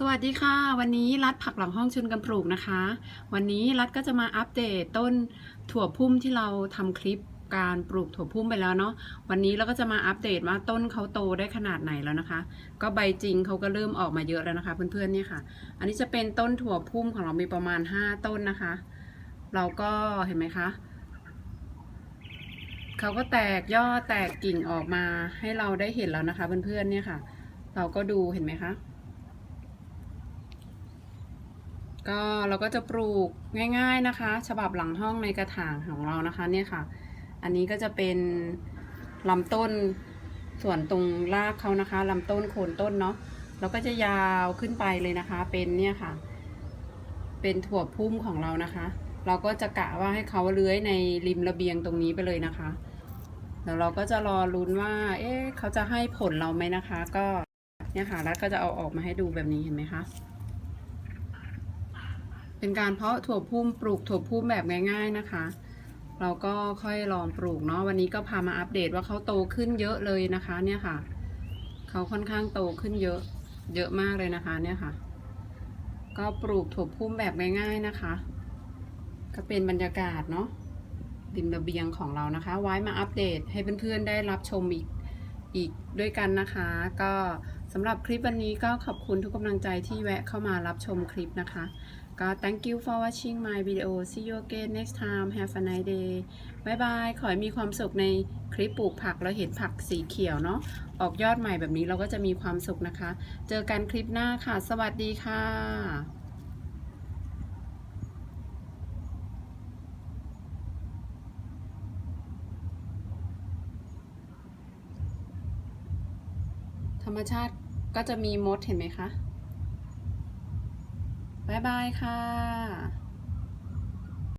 สวัสดีค่ะ วันนี้รัดผักหลังห้องชวนกันปลูกนะคะ วันนี้รัดก็จะมาอัปเดตต้นถั่วพุ่มที่เราทำคลิปการปลูกถั่วพุ่มไปแล้วเนาะวันนี้เราก็จะมาอัปเดตว่าต้นเขาโตได้ขนาดไหนแล้วนะคะ ก็ใบจริงเขาก็เริ่มออกมาเยอะแล้วนะคะ เพื่อนๆเนี่ยค่ะ อันนี้จะเป็นต้นถั่วพุ่มของเรามีประมาณ 5 ต้นนะคะ เราก็เห็นไหมคะเขาก็แตกยอดแตกกิ่งออกมาให้เราได้เห็นแล้วนะคะ เพื่อนๆเนี่ยค่ะ เราก็ดูเห็นไหมคะ ก็เราก็จะปลูกง่ายๆนะคะ ฉบับหลังห้องในกระถางของเรานะคะเนี่ยค่ะ อันนี้ก็จะเป็นลำต้นส่วนตรงรากเขานะคะลำต้นโคนต้นเนาะเราก็จะยาวขึ้นไปเลยนะคะ เป็นเนี่ยค่ะ เป็นถั่วพุ่มของเรานะคะ เราก็จะกะว่าให้เขาเลื้อยในริมระเบียงตรงนี้ไปเลยนะคะเดี๋ยวเราก็จะรอลุ้นว่า เอ๊ะเขาจะให้ผลเราไหมนะคะ ก็เนี่ยค่ะแล้วก็จะเอาออกมาให้ดูแบบนี้เห็นไหมคะ เป็นการเพราะถั่วพุ่มปลูกถั่วพุ่มแบบง่ายๆนะคะ เราก็ค่อยลองปลูกเนาะวันนี้ก็พามาอัปเดตว่าเขาโตขึ้นเยอะเลยนะคะเนี่ยค่ะเขาค่อนข้างโตขึ้นเยอะเยอะมากเลยนะคะเนี่ยค่ะ ก็ปลูกถั่วพุ่มแบบง่ายๆนะคะ ก็เป็นบรรยากาศเนาะริมระเบียงของเรานะคะ ไว้มาอัปเดตให้เพื่อนๆได้รับชมอีกอีกด้วยกันนะคะ ก็ำหรับคลิปวันนี้ก็ขอบคุณทุกกำลังใจที่แวะเข้ามารับชมคลิปนะคะ ก็ thank you for watching my video see you again next time have a nice day บายบายขอให้มีความสุขในคลิปปลูกผักแล้วเห็นผักสีเขียวเนาะออกยอดใหม่แบบนี้เราก็จะมีความสุขนะคะ เจอกันคลิปหน้าค่ะ สวัสดีค่ะธรรมชาติ ก็จะมีมดเห็นไหมคะบ๊ายบายค่ะ